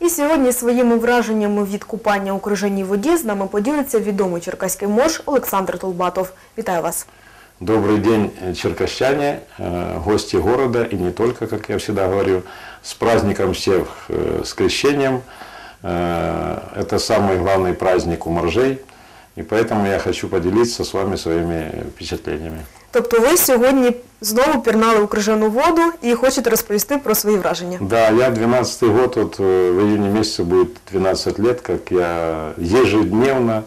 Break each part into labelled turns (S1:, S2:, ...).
S1: І сьогодні своїми враженнями від купання у крижаній воді з нами поділиться відомий черкаський морж Олександр Толбатов. Вітаю вас!
S2: Добрый день, э, черкащане, э, гости города и не только, как я всегда говорю. С праздником всех, э, с крещением. Э, Это самый главный праздник у моржей. И поэтому я хочу поделиться с вами своими впечатлениями.
S1: Тобто ви сьогодні знову пірнали у крижану воду і хочете розповісти про свої враження.
S2: Да, я 12 год, вот э, в июне месяце будет 12 лет, как я ежедневно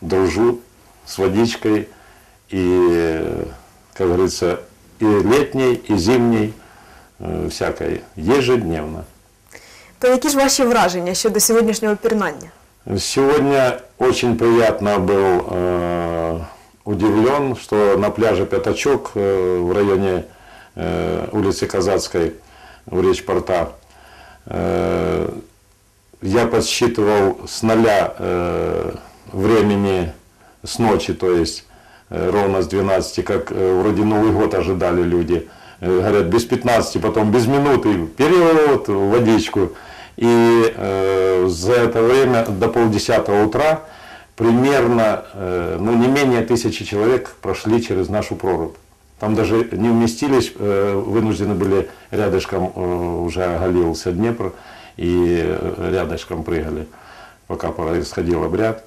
S2: дружу с водичкой. И, э, как говорится, и летней, и зимней, э, всякой, ежедневно.
S1: То які ж ваші враження щодо сьогоднішнього пірнання?
S2: Сегодня очень приятно был э, удивлен, что на пляже Пятачок э, в районе э, улицы Казацкой в речпорта э, я подсчитывал с нуля времени с ночи, то есть ровно с 12, как вроде Новый год ожидали люди. Говорят, без 15, потом без минуты, в водичку. И э, за это время до полдесятого утра примерно, э, ну не менее тысячи человек прошли через нашу прорубь. Там даже не вместились, э, вынуждены были рядышком, э, уже оголился Днепр, и рядышком прыгали, пока происходил обряд.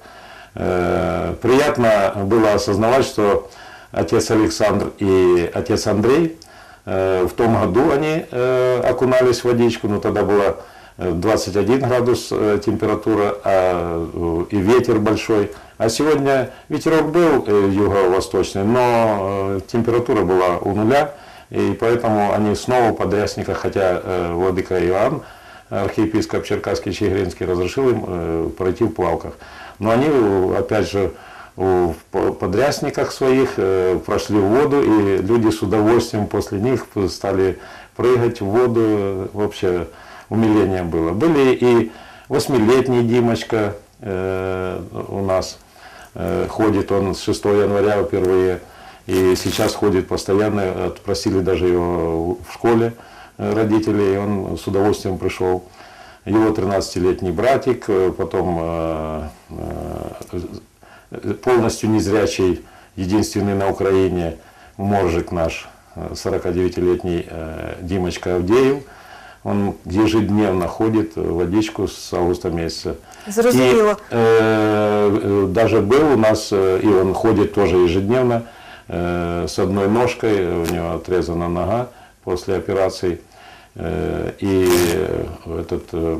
S2: Приятно было осознавать, что отец Александр и отец Андрей в том году они окунались в водичку, но тогда было 21 градус э, температура а, э, и ветер большой. А сегодня ветерок был э, юго-восточный, но э, температура была у нуля, и поэтому они снова в хотя э, владыка Иоанн, архиепископ Черкасский Чигиринский, разрешил им э, пройти в плавках. Но они, э, опять же, в по- подрясниках своих э, прошли в воду, и люди с удовольствием после них стали прыгать в воду. э, Вообще умиление было. Были и восьмилетний Димочка э, у нас. Э, ходит он с 6 января впервые. И сейчас ходит постоянно. Э, Просили даже его в школе э, родители, и он с удовольствием пришел. Его 13-летний братик, э, потом э, э, полностью незрячий, единственный на Украине моржик наш, э, 49-летний э, Димочка Авдеев. Он ежедневно ходит в водичку с августа месяца.
S1: Зрозуміло.
S2: И, э, э, даже был у нас, э, и он ходит тоже ежедневно, э, с одной ножкой, у него отрезана нога после операции. Э, И этот э,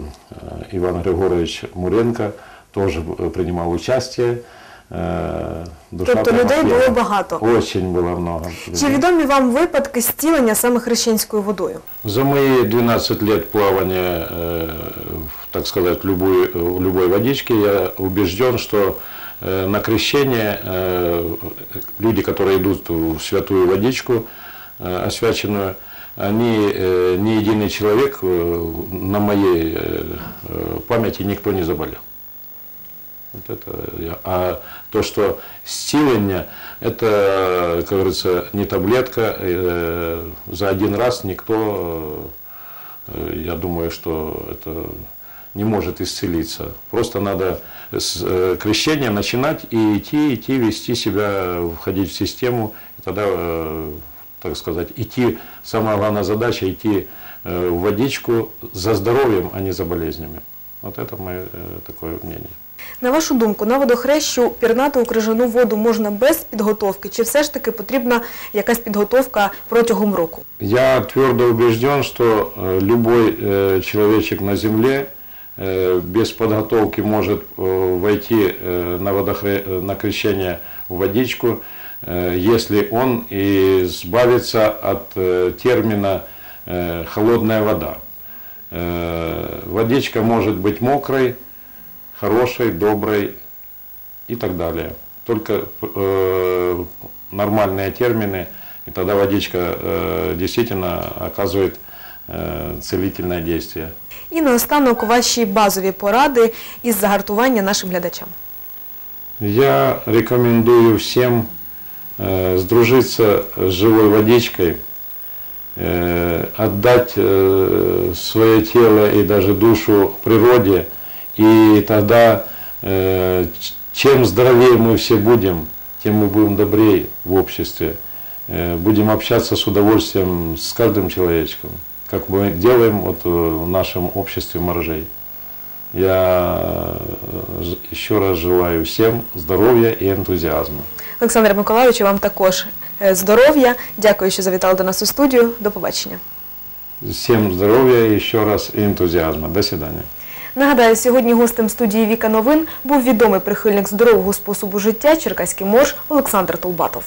S2: Иван Григорович Муренко тоже принимал участие Э, душа
S1: Тобто людей
S2: помогла.
S1: було багато.
S2: Очень было много.
S1: Чи відомі вам випадки зцілення саме хрещенською водою?
S2: За мои 12 лет плавания, э, в, так сказать, в любой, в любой водичке, я убежден, что э, на крещение э, люди, которые идут в святую водичку э, освяченную, они, э, ни единый человек э, на моей э, э, памяти никто не заболел. Вот это я. А то, что стиление, это, как говорится, не таблетка. э, За один раз никто, э, я думаю, что это не может исцелиться. Просто надо с э, крещения начинать и идти, идти, вести себя, входить в систему. И тогда, так сказать, идти, самая главная задача, идти в водичку за здоровьем, а не за болезнями. Вот это мое такое мнение.
S1: На вашу думку, на водохрещу пірнати у крижану воду можна без підготовки, чи все ж таки потрібна якась підготовка протягом року?
S2: Я твердо убежден, что э, любой э, человечек на земле э, без подготовки может э, войти э, на, водохре- э, на крещение в водичку, э, если он избавится от э, термина э, холодная вода. Э, Водичка может быть мокрой, хорошей, доброй и так далее. Только э, нормальные термины, и тогда водичка э, действительно оказывает э, целительное действие.
S1: І наостанок ваші базові поради із загартування нашим глядачам.
S2: Я рекомендую всем э, сдружиться с живой водичкой, э, отдать э, свое тело и даже душу природе, и тогда э, чем здоровее мы все будем, тем мы будем добрее в обществе. Э, Будем общаться с удовольствием с каждым человечком, как мы делаем вот э, в нашем обществе моржей. Я э, еще раз желаю всем здоровья и энтузиазма.
S1: Олександр Миколайович, вам також е, здоров'я. Дякую, що завітали до нас у студію. До побачення.
S2: Всем здоровья еще раз и энтузиазма. До свидания.
S1: Нагадаю, сьогодні гостем студії Віка Новин був відомий прихильник здорового способу життя черкаський морж Олександр Толбатов.